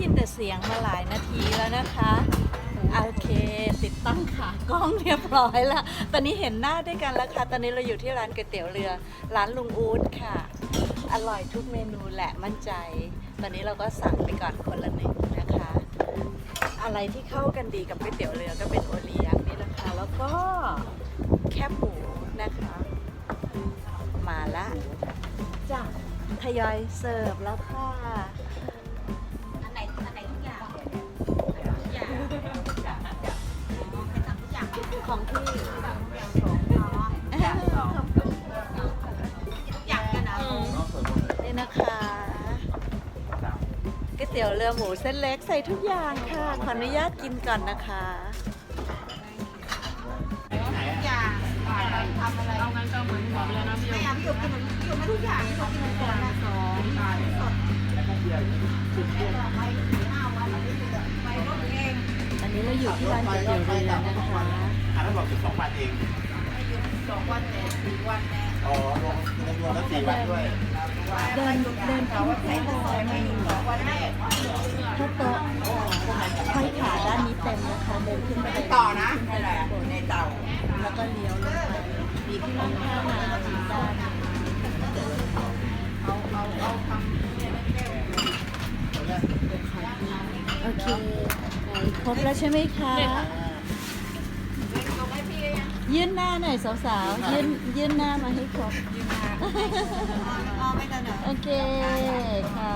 ยินแต่เสียงมาหลายนาทีแล้วนะคะ โอเคติดตั้งขากล้องเรียบร้อยแล้ว ตอนนี้เห็นหน้าด้วยกันแล้วค่ะ ตอนนี้เราอยู่ที่ร้านก๋วยเตี๋ยวเรือ ร้านลุงอู๊ดค่ะ อร่อยทุกเมนูแหละมั่นใจ ตอนนี้เราก็สั่งไปก่อนคนละหนึ่งนะคะ อะไรที่เข้ากันดีกับก๋วยเตี๋ยวเรือก็เป็นโอเลี้ยงนี่แหละค่ะ แล้วก็แคบหมูนะคะ มาละจ้ะทยอยเสิร์ฟแล้วค่ะ ของพี่อย่างกันนะนี่นะคะก๋วยเตี๋ยวเรือหมูเส้นเล็กใส่ทุกอย่างค่ะ ขออนุญาตกินก่อนนะคะทุกอย่างทำอะไรเอางั้นก็เหมือนบอกแล้วนะพี่ไม่เอาพี่หยกกินมันพี่หยกไม่ทุกอย่างพี่หยกกินมันก่อนนะสองสด อยู่ที่ร้านก๋วยเตี๋ยวเรือนะคะอ่าแล้วบอกสิบสองวันเองสองวันแต่สี่วันแน่อ๋อรวมรวมแล้วสี่วันด้วยเดินเดินขึ้นไปด้านไม่สองวันแรกถ้าโต๊ะห้อยขาด้านนี้เต็มนะคะเดินขึ้นไปต่อนะในเตาแล้วก็เลี้ยวลงไปมีที่นั่งข้างน้ำอีกด้านเอาเอาเอาทำเนี่ยแก้วโอเค ครบแล้วใช่ไหมคะลงให้พี่ยังยื่นหน้าหน่อยสาวๆ ยื่นยื่นหน้ามาให้ครบ ยืนมาอ๋อไม่กันเหรอโอเคค่ะ